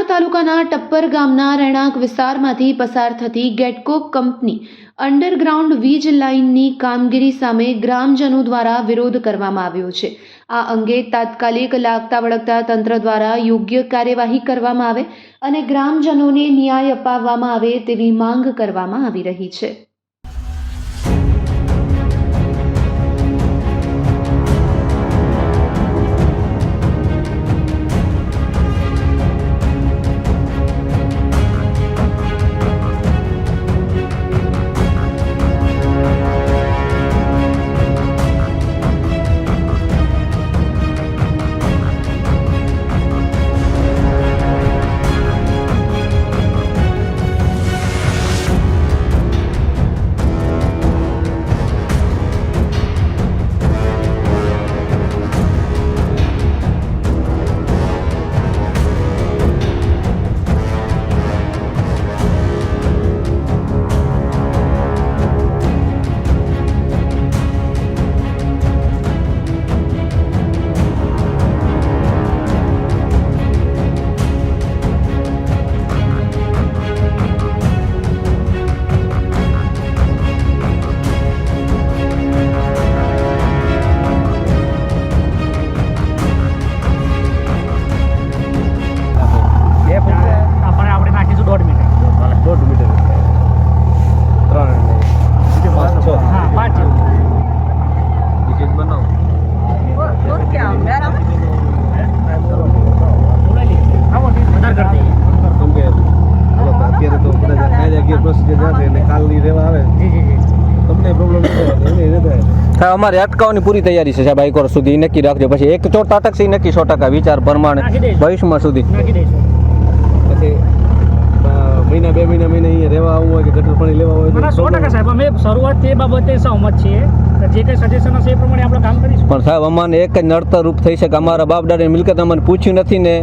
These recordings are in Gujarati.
અંજાર તાલુકાના ટપ્પર ગામના રહેણાંક વિસ્તારમાંથી પસાર થતી ગેટકો કંપની અંડરગ્રાઉન્ડ વીજ લાઇનની કામગીરી સામે ગ્રામજનો દ્વારા વિરોધ કરવામાં આવ્યો છે. આ અંગે તાત્કાલિક લાગતા વળગતા તંત્ર દ્વારા યોગ્ય કાર્યવાહી કરવામાં આવે અને ગ્રામજનોને ન્યાય અપાવવામાં આવે તેવી માંગ કરવામાં આવી રહી છે. હા અમારે અટકાવવાની પૂરી તૈયારી છે સાહેબ હાઈકોર્ટ સુધી. નક્કી રાખજો. પછી એક ચોટ અટક છે નક્કી સો ટકા વિચાર પ્રમાણે ભવિષ્યમાં સુધી. પછી મહિના બે મહિના મહિને અહીંયા રહેવા આવવું હોય કે ગટર પાણી લેવા હોય સો ટકા સાહેબ અમે શરૂઆત એ બાબતે સહમત છીએ. જે કંઈ સજેશન હશે એ પ્રમાણે આપણે કામ કરીશું. પણ સાહેબ અમારે એક જ નડતર રૂપ થઈ છે કે અમારા બાપ દાદાની મિલકત અમને પૂછ્યું નથી ને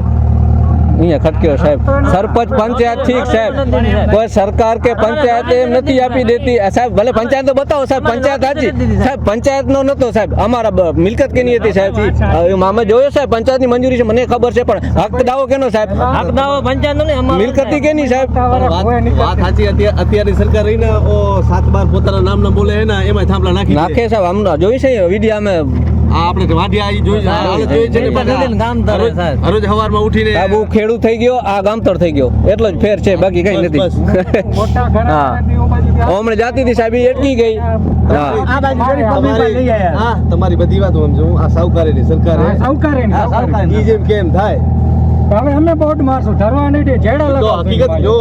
અહીંયા ખટક્યો સાહેબ. સરપંચ પંચાયત ઠીક સાહેબ. કોઈ સરકાર કે પંચાયત એમ નથી આપી દેતી. સાહેબ ભલે પંચાયત તો બતાવો સાહેબ પંચાયત હાજી. સાહેબ પંચાયત નો નતો સાહેબ. અમારા મિલકત કેની હતી સાહેબ? હવે અમે જોયો સાહેબ પંચાયતની મંજૂરી છે મને ખબર છે પણ હક દાવો કેનો સાહેબ? હક દાવો પંચાયત નો મિલકત કેની સાહેબ? વાત વાત સાચી અત્યારે સરકાર રહીને ઓ સાત બાર પોતાના નામના બોલે એના એમાં થાંભલા નાખી નાખે સાહેબ આમ જોઈ છે વીડિયો અમે આ આપણે વાઢિયા જોઈ હાલ જોઈ છે હરોજ- ઉઠીને સાહેબ હું ખેડૂત થઈ ગયો આ ગામતર થઈ ગયો. એટલો જ ફેર છે બાકી કઈ નથી હા. હમણાં જાતી હતી સાહેબ એટલી અટકી ગઈ તમારી હા તમારી બધી વાત હું આ સાવકારે સરકારે સાવકારી જેમ કેમ થાય. હવે અમે બોર્ડ મારશું. ધરવા નહીં જેડા તો હકીકત જો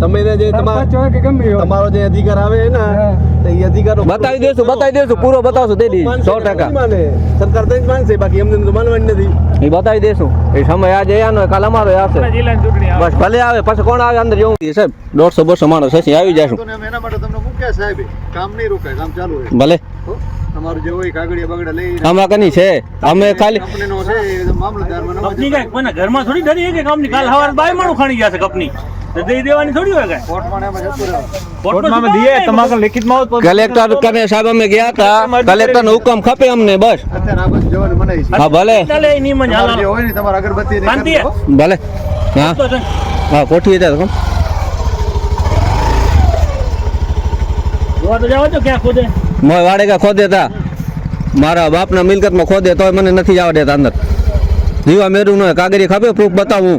તમે જે તમારો જે અધિકાર આવે ને તો એ અધિકાર બતાવી દેશું બતાવી દેશું પૂરો બતાવશું તે દી સો ટકા. સરકાર તો માનશે બાકી એમને તો માનવાની નથી. એ બતાવી દેશું. એ સમય આજે આનો કાલ અમારો આવશે. બસ ભલે આવે પછી કોણ આવે અંદર જવું સાહેબ દોઢસો બસો માણસ હશે આવી જશું. એના માટે તમને મૂક્યા સાહેબ. કામ નહીં રોકાય કામ ચાલુ રહે. ભલે. તમારું જે હોય કાગળિયા બગડા લઈ આમાં કની છે? અમે ખાલી કપની કાંઈ કોઈના ઘરમાં થોડી કે કંપની? કાલ સવારે બાય માણું ખાણી જશે કપની. કલેક્ટર કને સાહેબ અમે ગયા હતા. કલેક્ટર નો હુકમ ખપે અમને બસ. હા ભલે. ભલે. હા. હા કોઠી હતા જોવા તો જાવ છો ક્યાં ખોદે? મોય વાડેકા ખોદે તા. મારા બાપના મિલકતમાં ખોદે તો મને નથી જવા દેતા અંદર. જીવા મેરું નો કાગરી ખપે પ્રૂફ બતાવું.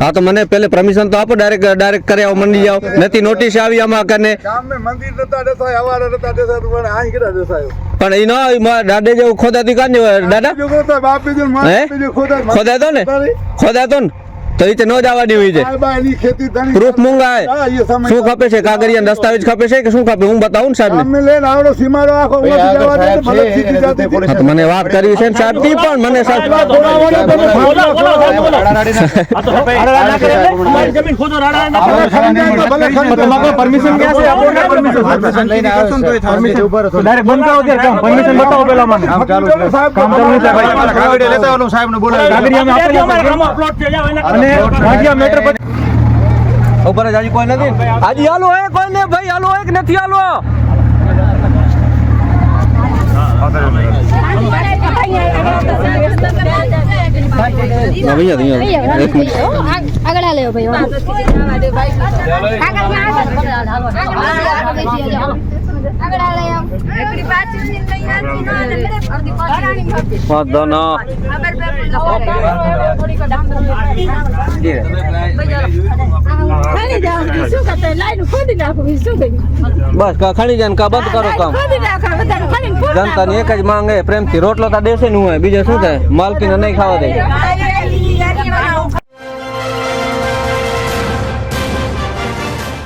હા તો મને પેલે પરમિશન તો આપો ડાયરેક્ટ ડાયરેક્ટ કરી આવો મંડી જાઓ. નથી નોટિસ આવી આમાં કને. પણ એ નો દાડે જેવું ખોદાતી કાંજ દાદા? ખોદાતો ને? ખોદાતો ને? તો એ ન જવા દેવી છે પ્રૂફ મૂંગા શું ખપે છે કાગરિયા દસ્તાવેજ ખપે છે કે શું ખપે હું બતાવું ને સાહેબ મને વાત કરવી છે સાહેબથી પણ મને પરમિશન બતાવો ભાગ્યા મેટર પછી. ઉપર જ કોઈ નથી? હજી હાલો હે કોઈ ને ભાઈ હાલો હે કે નથી હાલો? આગળ હાલે ભાઈ આગળ ની ના ને ન બસ ખણી જાય કા બંધ કરો કામ? જનતા જનતાની એક જ માંગ પ્રેમથી રોટલો તો દેશે નું હોય, બીજું શું થાય? માલકીને નહીં ખાવા દે.